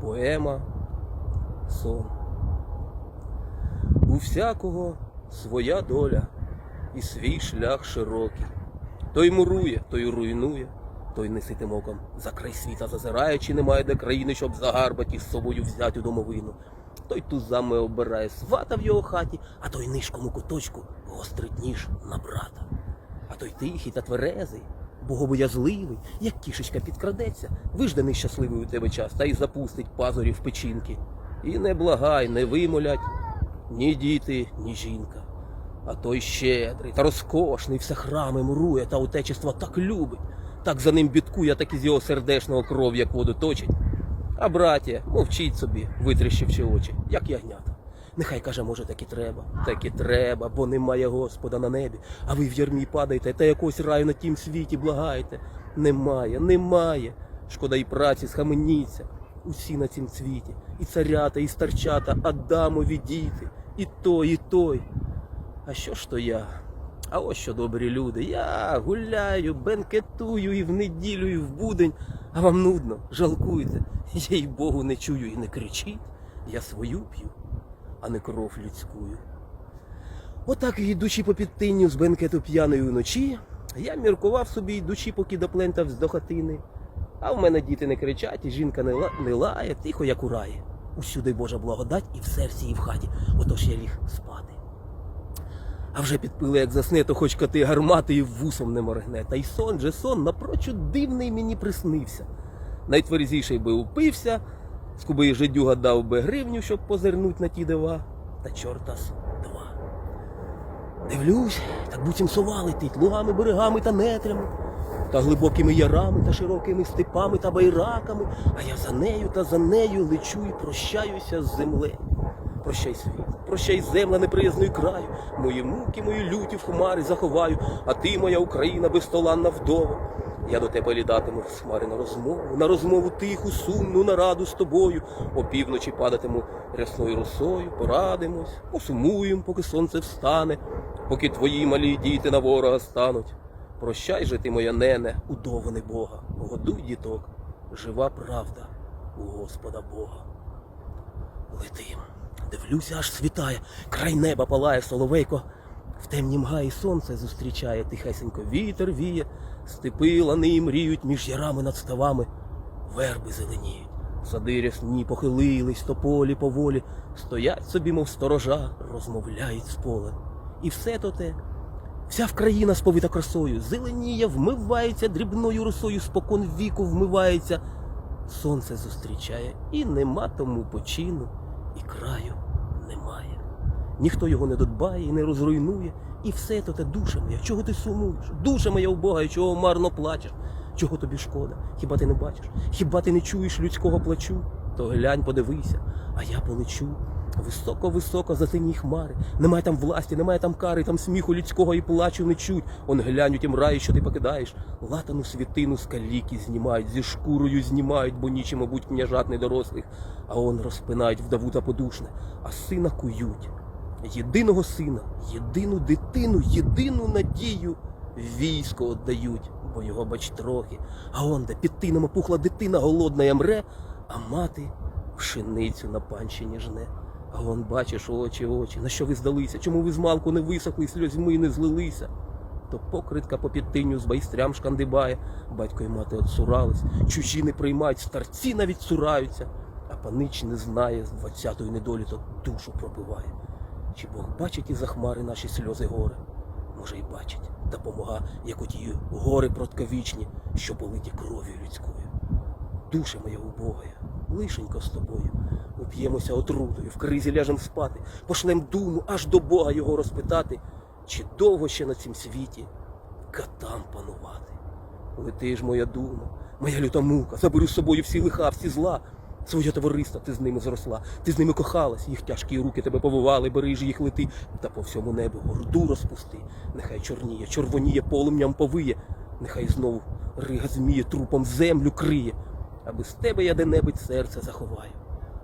Поема Сон. У всякого своя доля і свій шлях широкий. Той мурує, той руйнує, той неситим оком за край світа зазирає, чи немає де країни, щоб загарбати з собою взяти домовину. Той тузами обирає свата в його хаті, а той нишком у куточку гострить ніж на брата. А той тихий та тверезий, богобоязливий, як кішечка підкрадеться, вижданий щасливий у тебе час та й запустить пазурі в печінки. І не благай, не вимолять ні діти, ні жінка. А той щедрий та розкошний, все храми мурує та отечество так любить, так за ним бідкує, так із його сердешного кров, як воду точить. А браття, мовчіть собі, витріщивши очі, як ягнята. Нехай каже, може, так і треба, так і треба, бо немає Господа на небі, а ви в ярмі падаєте та якогось раю на тім світі благаєте. Немає, немає. Шкода і праці, схаменіться. Усі на цім світі, і царята, і старчата, Адамові діти, і той, і той. А що ж то я? А ось що добрі люди. Я гуляю, бенкетую і в неділю, і в будень, а вам нудно, жалкуйте. Їй Богу не чую і не кричіть. Я свою п'ю, а не кров людськую. Отак, йдучи по підтинню з бенкету п'яної вночі, я міркував собі, йдучи, поки доплентав до хатини. А в мене діти не кричать, і жінка не, ла- не лає, тихо, як у раї. Усюди Божа благодать і в серці, і в хаті. Отож я ліг спати. А вже підпили, як засне, то хоч коти гармати і вусом не моргне. Та й сон же сон напрочуд дивний мені приснився. Найтверзіший би упився, скуби жидюга дав би гривню, щоб позирнуть на ті дива, та чорта з два. Дивлюсь, так буцім сова летить лугами, берегами та нетрями, та глибокими ярами та широкими степами та байраками, а я за нею та за нею лечу і прощаюся з землею. Прощай світ, прощай земля неприязної краю, мої муки, мої люті в хмари заховаю, а ти, моя Україна, безтоланна вдова. Я до тебе літатиму з хмари на розмову, на розмову тиху, сумну, на раду з тобою. Опівночі падатиму рясною росою, порадимось, посумуєм, поки сонце встане, поки твої малі діти на ворога стануть. Прощай же ти, моя нене, удоване Бога, годуй діток, жива правда у Господа Бога. Летим. Дивлюся, аж світає, край неба палає соловейко. В темнім гаї сонце зустрічає, тихесенько вітер віє, степи лани мріють між ярами над ставами, верби зеленіють, сади рясні похилились, тополі поволі, стоять собі, мов сторожа, розмовляють з полем. І все то те, вся в країна сповита красою, зеленіє, вмивається дрібною росою, спокон віку вмивається. Сонце зустрічає, і нема тому почину, і краю немає. Ніхто його не додбає і не розруйнує, і все то те душа моя, чого ти сумуєш? Душа моя вбога, і чого марно плачеш? Чого тобі шкода? Хіба ти не бачиш? Хіба ти не чуєш людського плачу? То глянь, подивися, а я полечу. Високо-високо за сині хмари. Немає там власті, немає там кари, там сміху людського і плачу не чуть. Он глянь у тім раї, що ти покидаєш. Латану світину з каліки знімають, зі шкурою знімають, бо нічим, мабуть, княжат недорослих. А он розпинають вдову та подушне, а сина кують. Єдиного сина, єдину дитину, єдину надію військо отдають, бо його бач трохи. А он де під тином опухла дитина голодна й мре, а мати пшеницю на панщині жне. А он бачиш очі, очі, на що ви здалися? Чому ви змалку не висохли, сльозьми не злилися? То покритка по підтиню з байстрям шкандибає, батько й мати отсурались, чужі не приймають, старці навіть цураються, а панич не знає, з двадцятої недолі то душу пробиває. Чи Бог бачить із-за хмари наші сльози гори? Може, й бачить, та помога, як оті гори протковічні, що политі кров'ю людською. Душа моя убогая, лишенько з тобою. Уп'ємося отрутою, в кризі ляжем спати, пошлем думу аж до Бога його розпитати, чи довго ще на цім світі катам панувати. Лети ж моя дума, моя люта мука, забери з собою всі лиха, всі зла. Своє товариство ти з ними зросла, ти з ними кохалась, їх тяжкі руки тебе повивали, ж їх лети, та по всьому небу горду розпусти. Нехай чорніє, червоніє, полум'ям повиє, нехай знову рига зміє, трупом землю криє, аби з тебе я де-небудь серце заховаю,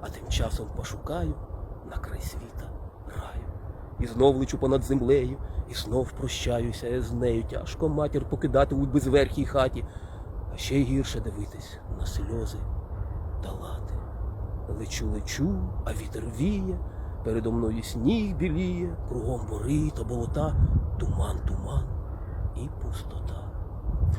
а тим часом пошукаю на край світа раю. І знов лечу понад землею, і знов прощаюся я з нею. Тяжко матір покидати у безверхій хаті, а ще й гірше дивитись на сльози та лати Лечу, лечу, а вітер віє, передо мною сніг біліє, кругом бори та болота, туман, туман і пустота.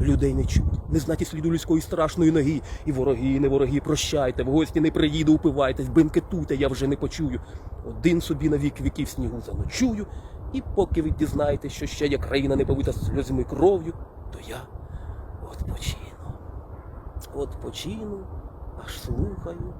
Людей не чуть, не знаті сліду людської страшної ноги. І вороги, не вороги, прощайте, в гості не приїду, упивайтесь, бенкетуйте, я вже не почую. Один собі на вік віків снігу заночую, і поки ви дізнаєтесь, що ще є країна не повита сльозами кров'ю, то я odpoчину. Odpoчину, аж слухаю,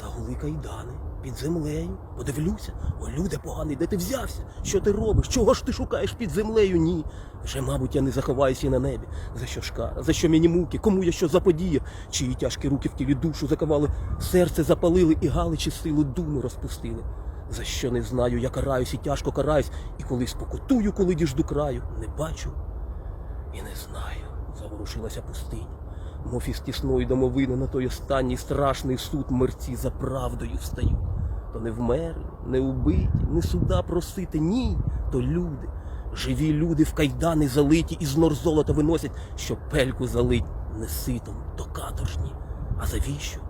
загули кайдани під землею. Подивлюся, о, люди поганий, де ти взявся? Що ти робиш? Чого ж ти шукаєш під землею? Ні. Вже, мабуть, я не заховаюся і на небі. За що ж кара? За що мені муки? Кому я що заподіяв? Чиї тяжкі руки в тілі душу заковали, серце запалили і галичі силу думи розпустили. За що не знаю, я караюсь і тяжко караюсь, і коли спокутую, коли діжду краю, не бачу і не знаю. Заворушилася пустиня. Мов із тісної домовини на той останній страшний суд мерці за правдою встають. То не вмерли, не убиті, не суда просити, ні, то люди. Живі люди в кайдани залиті і з нор золота виносять, що пельку залить не ситом, то каторжні. А завіщо?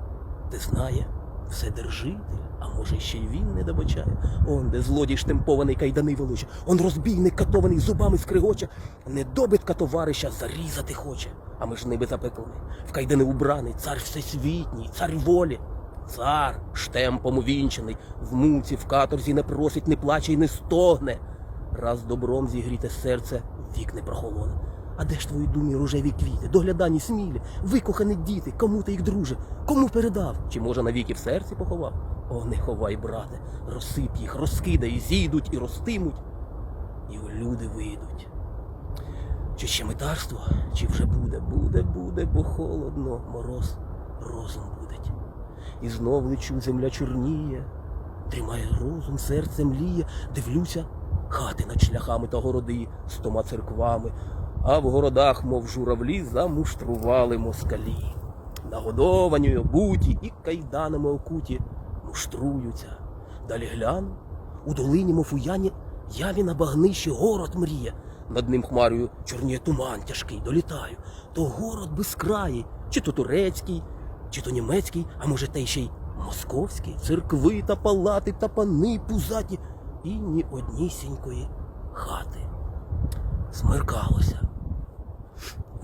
Ти знає, все держитель, а може ще й він не добачає. Он, де злодій штемпований кайдани волоче, он розбійник катований зубами скригоче, недобитка товариша зарізати хоче. А ми ж ниби запеклені, в кайдани убраний, цар всесвітній, цар волі. Цар штемпом увінчений, в муці, в каторзі не просить, не плаче й не стогне. Раз добром зігріте серце, вік не прохолоне. А де ж твої думі рожеві квіти, доглядані смілі, викохані діти, кому ти їх, друже, кому передав? Чи може навіки в серці поховав? О, не ховай, брате, розсип їх, розкидай, зійдуть і ростимуть, і у люди вийдуть. Чи ще метарство, чи вже буде, буде, буде, бо холодно, мороз, розум будить. І знов лечу, земля чорніє, тримає розум, серце мліє, дивлюся, хати над шляхами та городи з тома церквами, а в городах, мов журавлі, замуштрували москалі. Нагодовані, обуті і кайданами окуті муштруються. Далі гляну, у долині, мов у яві на багнищі город мріє. Над ним хмарою чорніє туман тяжкий, долітаю. То город безкраїй, чи то турецький, чи то німецький, а може й ще й московський, церкви та палати та пани пузаті, і ні однісінької хати. Смеркалося.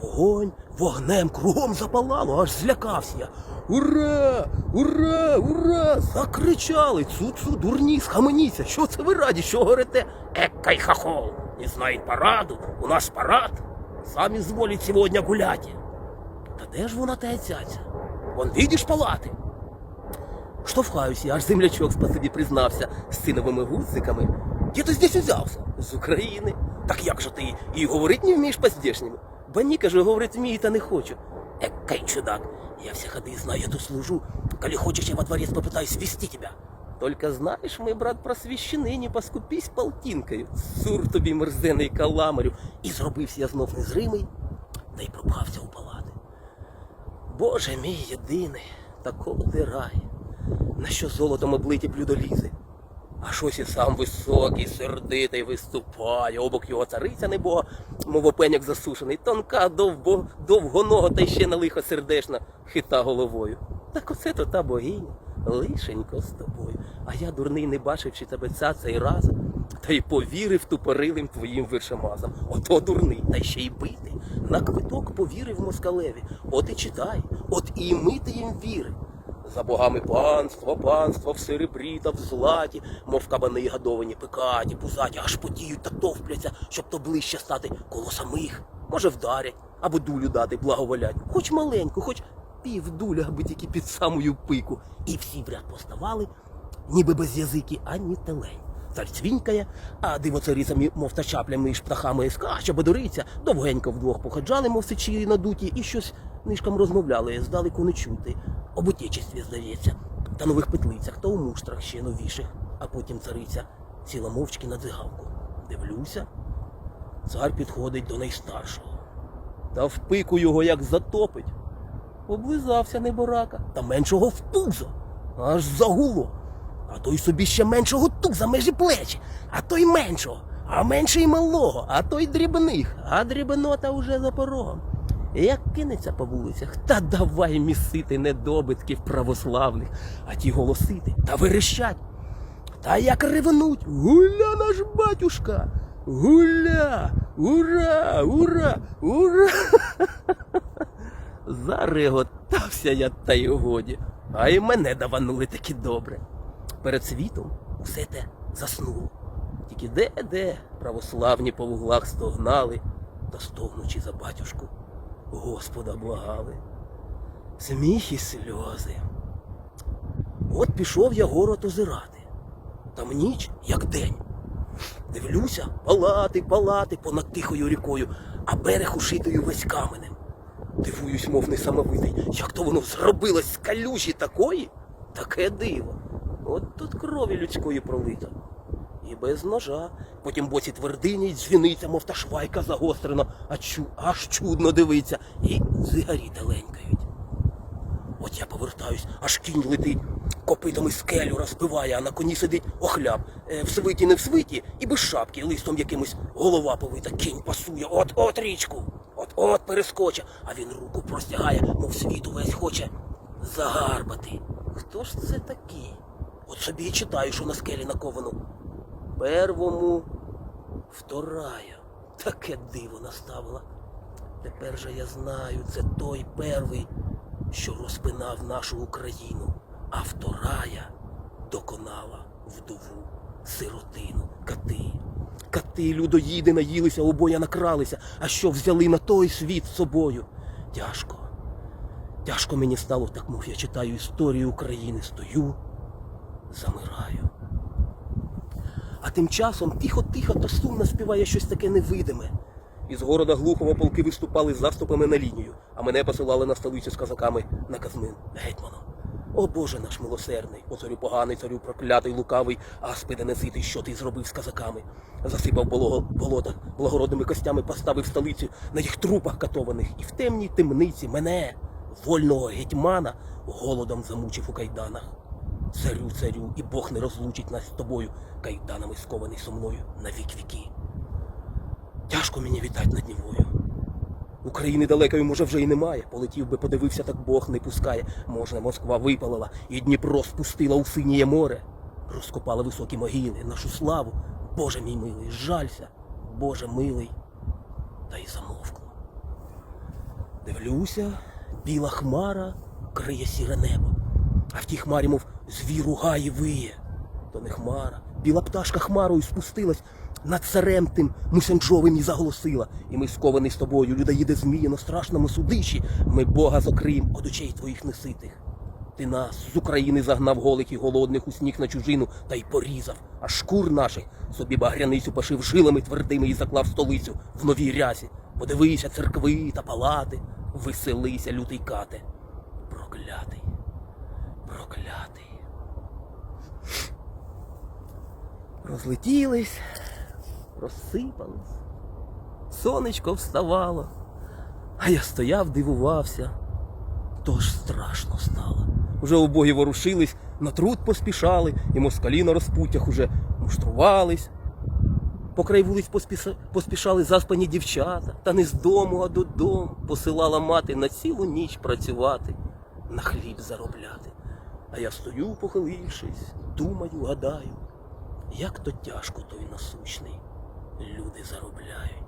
Вогонь вогнем кругом запалало, аж злякався я. Ура! Ура! Ура! Закричали. Цу-цу, дурні, схаменіться. Що це ви раді, що горите? Еккай хохол! Не знает параду, у нас парад. Сам изволит сегодня гулять. Та де ж вона та цяця? Вон видиш палати? Штовхаюся, аж землячок спасибі признався з синовими гудзиками. Де ти здесь взявся? З України. Так як же ти і говорить не вмієш по-здешньому? Ба ні, кажу, говорить вмію та не хочу. Экай чудак, я все ходы знаю, я тут служу. Коли хочешь, я во дворец попытаюсь ввести тебя. Только знаешь, мой брат просвіщений, не поскупись полтинкою. Сур тобі мерзений каламарю. І зробився я знов незримий, та й пропхався у палати. Боже мій єдиний, такого ти рай, на що золотом облиті блюдолізи. А щось і сам високий, сердитий виступає, обок його цариця небога, мов опеняк засушений, тонка, довбо, довгонога та ще на лихо сердешна, хита головою. Так оце то та богиня, лишенько з тобою. А я, дурний, не бачивши тебе ця цей раз, та й повірив тупорилим твоїм виршемазам. Ото дурний, та ще й битий. На квиток повірив москалеві. От і читай, от і ми ти їм віри. За богами панство, панство в серебрі та в златі, мов кабани гадовані, пекаті, пузаті, аж потіють та товпляться, щоб то ближче стати коло самих. Може, вдарять, або дулю дати, благоволять. Хоч маленьку, хоч пів дуля, аби тільки під самою пику. І всі в ряд поставали, ніби без язики, ані телень. Цар цвінькає, а дивоцарицями, мов та чаплями і птахами скаче, бодориться, довгенько вдвох походжали, мов сичі надуті, і щось нишком розмовляли, здалеку не чути. Об отечестві, здається, та нових петлицях, та у муштрах ще новіших, а потім цариця сіла мовчки на дзигалку. Дивлюся, цар підходить до найстаршого. Та в пику його як затопить. Облизався неборака, та меншого в пузо, аж загуло. А той собі ще меншого туза межі плечі, а той меншого, а менший малого, а той дрібних, а дрібнота уже за порогом. Як кинеться по вулицях, та давай місити недобитків православних, а ті голосити та верещать. Та як ревнуть, гуля наш батюшка, гуля, ура, ура, ура. Зареготався я та й годі, а й мене даванули таки добре. Перед світом усе те заснуло. Тільки де-де православні по вуглах стогнали, та стогнучи за батюшку, Господа благали. Сміх і сльози. От пішов я город озирати. Там ніч, як день. Дивлюся, палати, палати понад тихою рікою, а берег ушитою весь каменем. Дивуюсь, мов несамовитий, як то воно зробилось з калюжі такої? Таке диво. От тут крові людської пролито. І без ножа. Потім боці твердині дзвіниця, мов та швайка загострена, а чу, аж чудно дивиться. І зигарі теленькають. От я повертаюсь, аж кінь летить, копитами скелю розбиває, а на коні сидить охляп. Е, в свиті не в свиті, і без шапки, листом якимось голова повита, кінь пасує, от от річку, от от перескоче, а він руку простягає, мов світу весь хоче загарбати. Хто ж це такий? От собі і читаю, що на скелі наковано. Первому вторая. Таке диво наставила. Тепер же я знаю, це той первий, що розпинав нашу Україну, а вторая доконала вдову, сиротину, кати. Кати людоїди наїлися, обоя накралися, а що взяли на той світ з собою. Тяжко. Тяжко мені стало, так мов я читаю історію України, стою, замираю. А тим часом тихо-тихо та сумно співає щось таке невидиме. Із города Глухова полки виступали з заступами на лінію, а мене посилали на столицю з казаками на Казмин, гетьманом. О Боже наш милосердний, о царю поганий, царю проклятий, лукавий, аспиде неситий, що ти зробив з казаками. Засипав болота благородними костями, поставив столицю на їх трупах катованих, і в темній темниці мене, вольного гетьмана, голодом замучив у кайданах. Царю, царю, і Бог не розлучить нас з тобою, кайданами скований со мною на вік віки. Тяжко мені вітать над Нівою. України далекої, може, вже й немає. Полетів би, подивився, так Бог не пускає. Може, Москва випалила, і Дніпро спустила у синіє море. Розкопала високі могили, нашу славу. Боже мій милий, жалься, Боже милий. Та й замовкло. Дивлюся, біла хмара криє сіре небо. А в тій хмарі, мов звір у гаї виє. То не хмара. Біла пташка хмарою спустилась, над царем тим мусянчовим і заголосила. І ми скований з тобою, людоїде змії на страшному судищі. Ми Бога закриєм од очей твоїх неситих. Ти нас з України загнав голих і голодних у сніг на чужину та й порізав, а шкур наших собі багряницю пошив жилами твердими і заклав столицю в новій рясі. Подивися церкви та палати, веселися, лютий кате. Проклятий, проклятий. Розлетілись, розсипались. Сонечко вставало, а я стояв, дивувався. Тож страшно стало. Уже обоє ворушились, на труд поспішали, і москалі на розпуттях уже муштрувались. По край вулиць поспішали заспані дівчата, та не з дому, а додому посилала мати на цілу ніч працювати, на хліб заробляти. А я стою, похилившись, думаю, гадаю, як то тяжко той насущний. Люди заробляють.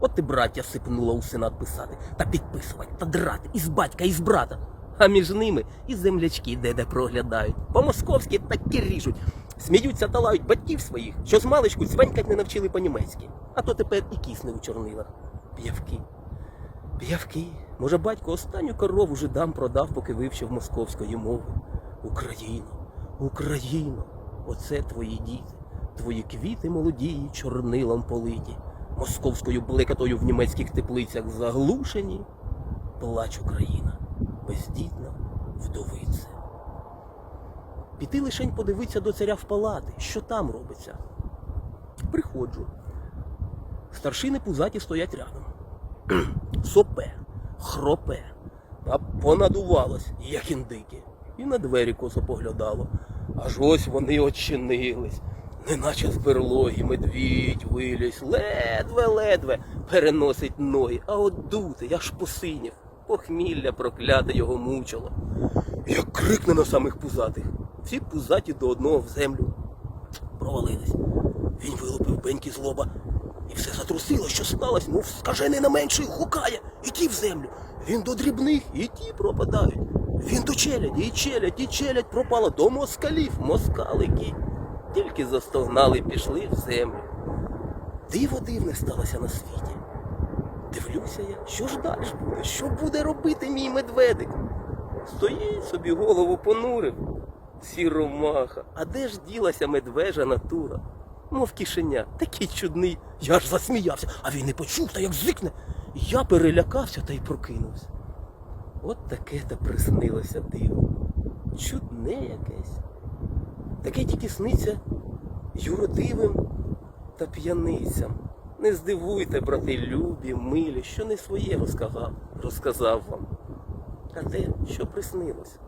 От і браття сипнула у сенат писати, та підписувати, та драти, із батька, із брата. А між ними і землячки де-де проглядають. По-московськи такі ріжуть. Сміються та лають батьків своїх, що з маличку цвенькать не навчили по-німецьки. А то тепер і кисне у чорнилах. П'явки. П'явки. Може, батько останню корову жидам продав, поки вивчив московської мови. Україно, Україно, оце твої діти, твої квіти молодії, чорнилом политі, московською блекотою в німецьких теплицях заглушені. Плач Україна, бездітна вдовиця. Піти лишень подивитися до царя в палати, що там робиться. Приходжу. Старшини пузаті стоять рядом. Сопе, хропе, та понадувалось, як індики, і на двері косо поглядало. Аж ось вони очинились. неначе з берлоги медвідь вилізь, ледве-ледве переносить ноги, а от дути, аж посинів, похмілля прокляте його мучило. Як крикне на самих пузатих. Всі пузаті до одного в землю провалились. Він вилупив пеньки з лоба, і все затрусило, що сталося, мов скажений на менший гукає, і ті в землю. Він до дрібних, і ті пропадають. Він до челяді, і челядь, і челядь пропала до москалів, москалики. Тільки застогнали, пішли в землю. Диво дивне сталося на світі. Дивлюся я, що ж далі буде? Що буде робити мій медведик? Стоїть собі голову понурив. Сіромаха, а де ж ділася медвежа натура? Мов кишеня, такий чудний. Я ж засміявся, а він не почув, та як зикне. Я перелякався та й прокинувся. От таке та приснилося диво. Чудне якесь. Таке тільки сниться юродивим та п'яницям. Не здивуйте, брати любі, милі, що не своє розказав, розказав вам. А те, що приснилось.